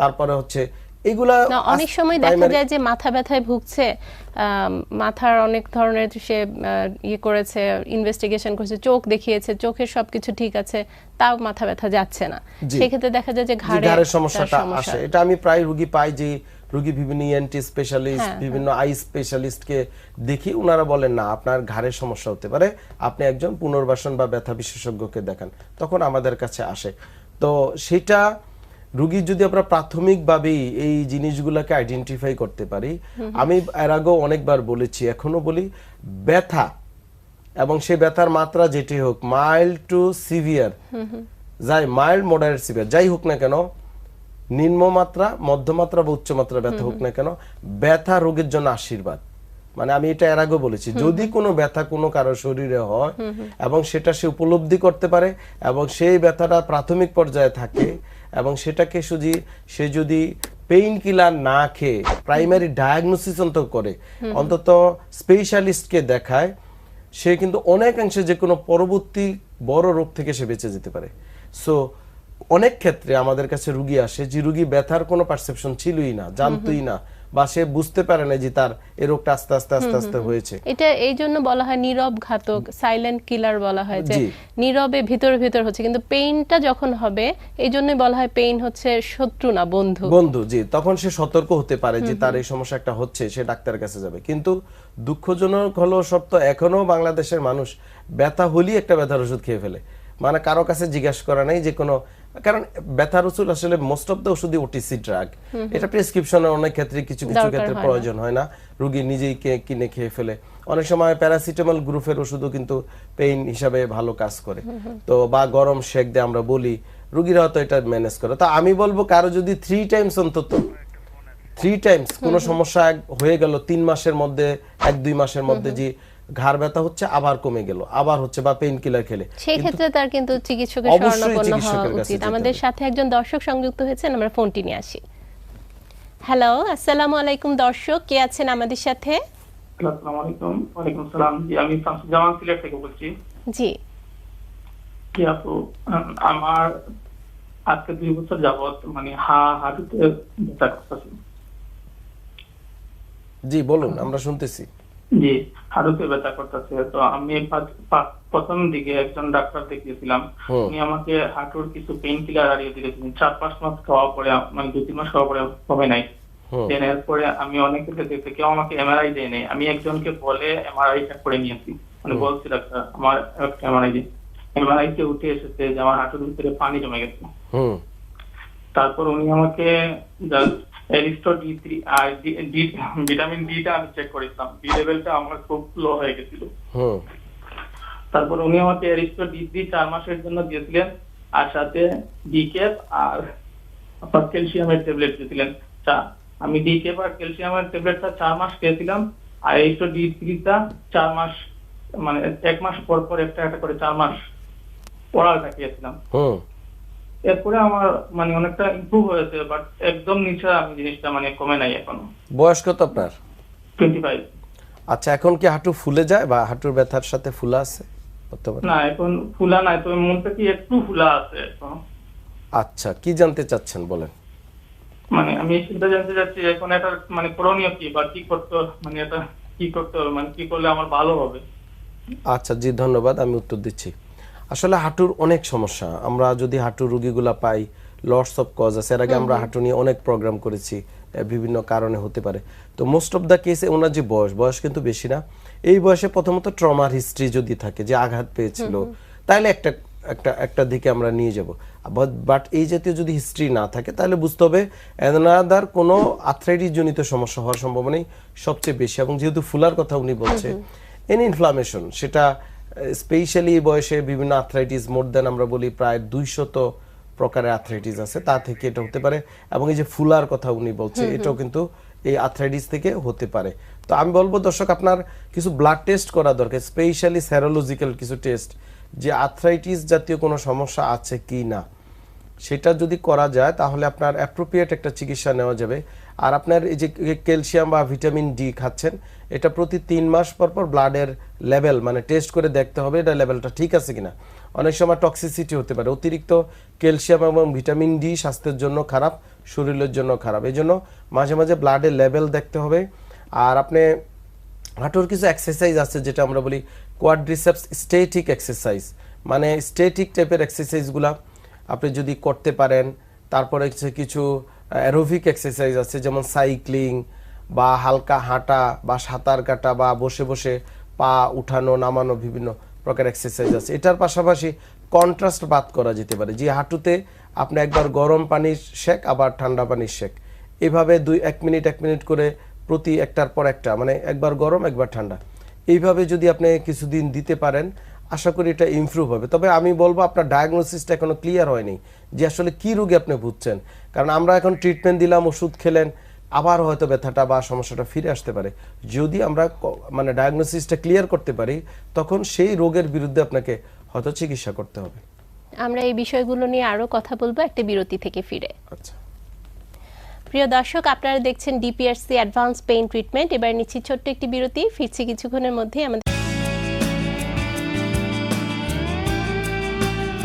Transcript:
তারপরে হচ্ছে এগুলা অনেক সময় দেখা যায় যে মাথা ব্যথায় ভুগছে মাথার অনেক ধরনের সে ইয়ে করেছে ইনভেস্টিগেশন করেছে চোখ দেখিয়েছে চোখের সবকিছু ঠিক আছে তাও মাথা ব্যথা যাচ্ছে না। সেক্ষেত্রে দেখা যায় যে যে ঘাড়ে ঘাড়ের সমস্যাটা আসে। এটা আমি প্রায় রুগী পাই যে রুগী বিভিন্ন ইএনটি স্পেশালিস্ট হ্যাঁ, বিভিন্ন আই স্পেশালিস্টকে দেখি ওনারা বলেন না আপনার ঘাড়ের সমস্যা হতে পারে আপনি একজন পুনর্বাসন বা ব্যথা বিশেষজ্ঞকে দেখান। তখন আমাদের কাছে আসে। তো সেটা রুগীর যদি আমরা প্রাথমিকভাবেই এই জিনিসগুলোকে আইডেন্টিফাই করতে পারি, আমি এর আগেও অনেকবার বলেছি এখনও বলি, ব্যথা এবং সেই ব্যথার মাত্রা যেটি হোক মাইল্ড টু সিভিয়ার যাই মাইল্ড মডারেট সিভিয়ার যাই হোক না কেন নিম্নমাত্রা মধ্যমাত্রা বা উচ্চমাত্রা ব্যথা হোক না কেন, ব্যথা রোগের জন্য আশীর্বাদ। মানে আমি এটা এর আগেও বলেছি, যদি কোনো ব্যথা কোনো কারও শরীরে হয় এবং সেটা সে উপলব্ধি করতে পারে এবং সেই ব্যথাটা প্রাথমিক পর্যায়ে থাকে এবং সেটাকে শুধু সে যদি পেইন কিলার না খেয়ে প্রাইমারি ডায়াগনোসিস অন্তত করে অন্তত স্পেশালিস্টকে দেখায় সে কিন্তু অনেকাংশে যে কোনো পরবর্তী বড় রোগ থেকে সে বেঁচে যেতে পারে। সো অনেক ক্ষেত্রে আমাদের কাছে রুগী আসে যে রুগী ব্যথার কোনো পারসেপশন ছিলই না জানতোই না। বা সে বুঝতে পারে না যে তার এই রোগটা আস্তে আস্তে আস্তে আস্তে হয়েছে। এটা এই জন্য বলা হয় নীরব ঘাতক সাইলেন্ট কিলার বলা হয় যে নীরবে ভিতরে ভিতর হচ্ছে। কিন্তু পেইনটা যখন হবে এই জন্যই বলা হয় পেইন হচ্ছে শত্রু না বন্ধু। বন্ধু জি। তখন সে সতর্ক হতে পারে যে তার এই সমস্যা একটা হচ্ছে সে ডাক্তারের কাছে যাবে। কিন্তু দুঃখজনক হলো সত্য এখনও বাংলাদেশের মানুষ ব্যথা হলেই একটা ব্যথার ওষুধ খেয়ে ফেলে। মানে কারও কাছে জিজ্ঞাসা করা নাই যে কোনো কারণ ব্যথার ওষুধ আসলে মোস্ট অফ দ্য ওষুধই ওটিসি ড্রাগ এটা প্রেসক্রিপশনে অনেক ক্ষেত্রে কিছু কিছু ক্ষেত্রে প্রয়োজন হয় না। রুগী নিজেই কিনে খেয়ে ফেলে। অনেক সময় প্যারাসিটামল গ্রুপের ওষুধও কিন্তু পেইন হিসাবে ভালো কাজ করে। তো বা গরম শেক দিয়ে আমরা বলি রুগীরা হয়তো এটা ম্যানেজ করে। তো আমি বলব কারও যদি থ্রি টাইমস অন্তত থ্রি টাইমস কোনো সমস্যা হয়ে গেল তিন মাসের মধ্যে এক দুই মাসের মধ্যে যে ঘাড় ব্যথা হচ্ছে আবার কমে গেল আবার হচ্ছে বা পেইন কিলার খেলে। সেই ক্ষেত্রে তার কিন্তু চিকিৎসকের শরণাপন্ন হওয়া উচিত। আমাদের সাথে একজন দর্শক সংযুক্ত হয়েছেন আমরা ফোনটি নিয়ে আসি। হ্যালো আসসালামু আলাইকুম দর্শক কে আছেন আমাদের সাথে? আসসালামু আলাইকুম ওয়ালাইকুম সালাম। জি আমি শামসুজ্জামান সিলেট থেকে বলছি। জি। কি আপু আমার আজকে দুই বছর যাবত মানে হা হাঁটুতে ব্যথা করতেছে। জি বলুন আমরা শুনতেছি। জি হাঁটুতে ব্যথা করতেছে। তো আমি প্রথম দিকে একজন ডাক্তার দেখিয়েছিলাম। উনি আমাকে হাঁটুর কিছু পেইন কিলার হারিয়ে দিয়েছিলেন। চার পাঁচ মাস খাওয়া পরে মানে দুই তিন মাস খাওয়া পরে হবে নাই। দেন এরপরে আমি অনেকে দেখতে কেউ আমাকে এমআরআই দেয় নাই। আমি একজনকে বলে এমআরআইটা করে নিয়েছি। মানে বলছি ডাক্তার আমার একটা এমআরআই দিন এমআরআই তে উঠে এসেছে যে আমার হাঁটুর ভিতরে পানি জমে গেছে। তারপর উনি আমাকে এরিস্টো ডি থ্রি আর ডি ভিটামিন ডি টা আমি চেক করেছিলাম। ডি লেভেলটা আমার খুব লো হয়ে গেছিল। তারপর উনি আমাকে এরিস্টো ডি থ্রি চার মাসের জন্য দিয়েছিলেন আর সাথে ডি ক্যাপ আর আপনার ক্যালসিয়ামের ট্যাবলেট দিয়েছিলেন। চা আমি ডি ক্যাপ আর ক্যালসিয়ামের ট্যাবলেটটা চার মাস খেয়েছিলাম আর এরিস্টো ডি থ্রিটা চার মাস মানে এক মাস পর পর একটা একটা করে চার মাস ওরালটা খেয়েছিলাম। হুম। এরপরে আমার মানে অনেকটা ইমপ্রুভ হয়েছে বাট একদম নিচে আমি জিনিসটা মানে কমে নাই এখনও। বয়স কত আপনার? টোয়েন্টি ফাইভ আচ্ছা এখন কি হাঁটু ফুলে যায় বা হাঁটুর ব্যথার সাথে ফুলা আছে না এখন ফুলা নাই তবে মন কি একটু ফুলা আছে। আচ্ছা কি জানতে চাচ্ছেন বলেন? মানে আমি সেটা জানতে চাচ্ছি এখন এটা মানে করণীয় কি বা কি করতে মানে এটা কি করতে হবে মানে কি করলে আমার ভালো হবে? আচ্ছা জি ধন্যবাদ আমি উত্তর দিচ্ছি। আসলে হাঁটুর অনেক সমস্যা। আমরা যদি হাঁটুর রুগীগুলা পাই লটস অফ কজ আছে। এর আগে আমরা হাঁটু নিয়ে অনেক প্রোগ্রাম করেছি বিভিন্ন কারণে হতে পারে। তো মোস্ট অফ দ্য কেসে ওনার যে বয়স বয়স কিন্তু বেশি না। এই বয়সে প্রথমত ট্রমার হিস্ট্রি যদি থাকে যে আঘাত পেয়েছিল তাহলে একটা একটা একটা দিকে আমরা নিয়ে যাব। বাট এই জাতীয় যদি হিস্ট্রি না থাকে তাহলে বুঝতে হবে এনাদার কোনো আর্থ্রাইটিস জনিত সমস্যা হওয়ার সম্ভাবনাই সবচেয়ে বেশি। এবং যেহেতু ফুলার কথা উনি বলছে এনি ইনফ্লামেশন সেটা স্পেশালি এই বয়সে বিভিন্ন আর্থ্রাইটিস মোর দেন আমরা বলি প্রায় দুইশত প্রকারের আর্থ্রাইটিস আছে। তা থেকে এটা হতে পারে। এবং এই যে ফুলার কথা উনি বলছে এটাও কিন্তু এই আর্থ্রাইটিস থেকে হতে পারে। তো আমি বলব দর্শক আপনার কিছু ব্লাড টেস্ট করা দরকার স্পেশালি স্যারোলজিক্যাল কিছু টেস্ট যে আর্থ্রাইটিস জাতীয় কোনো সমস্যা আছে কি না সেটা যদি করা যায় তাহলে আপনার অ্যাপ্রোপ্রিয়েট একটা চিকিৎসা নেওয়া যাবে। আর আপনার এই যে ক্যালসিয়াম বা ভিটামিন ডি খাচ্ছেন, এটা প্রতি তিন মাস পর পর ব্লাডের লেভেল মানে টেস্ট করে দেখতে হবে এটা লেভেলটা ঠিক আছে কিনা। অনেক সময় টক্সিসিটি হতে পারে, অতিরিক্ত ক্যালসিয়াম এবং ভিটামিন ডি স্বাস্থ্যের জন্য খারাপ, শরীরের জন্য খারাপ। এই জন্য মাঝে মাঝে ব্লাডের লেভেল দেখতে হবে। আর আপনি হাঁটুর কিছু এক্সারসাইজ আছে, যেটা আমরা বলি কোয়াড্রিসেপস স্টেটিক এক্সারসাইজ মানে স্টেটিক টাইপের এক্সারসাইজগুলা আপনি যদি করতে পারেন, তারপরে কিছু অ্যারোভিক এক্সারসাইজ আছে, যেমন সাইক্লিং বা হালকা হাঁটা বা সাঁতার কাটা বা বসে বসে পা উঠানো, নামানো বিভিন্ন প্রকার এক্সারসাইজ আছে। এটার পাশাপাশি কন্ট্রাস্ট বাদ করা যেতে পারে। যে হাঁটুতে আপনি একবার গরম পানির শেক আবার ঠান্ডা পানির শেক এভাবে দুই, এক মিনিট এক মিনিট করে প্রতি একটার পর একটা মানে একবার গরম, একবার ঠান্ডা। এইভাবে যদি আপনি কিছুদিন দিতে পারেন আশা করি এটা ইমপ্রুভ হবে। তবে আমি বলব আপনার ডায়াগনোসিসটা এখনও ক্লিয়ার হয়নি যে আসলে কি রোগে আপনি ভুগছেন। কারণ আমরা এখন ট্রিটমেন্ট দিলাম ওষুধ খেলেন আবার হয়তো ব্যথাটা বা সমস্যাটা ফিরে আসতে পারে। যদি আমরা মানে ডায়াগনোসিসটা ক্লিয়ার করতে পারি তখন সেই রোগের বিরুদ্ধে আপনাকে হয়তো চিকিৎসা করতে হবে। আমরা এই বিষয়গুলো নিয়ে আরও কথা বলব একটা বিরতি থেকে ফিরে। আচ্ছা। প্রিয় দর্শক আপনারা দেখছেন ডিপিআরসি অ্যাডভান্স পেইন ট্রিটমেন্ট এবার নিচ্ছি ছোট্ট একটি বিরতি। ফিরছি কিছুক্ষণের মধ্যে আমাদের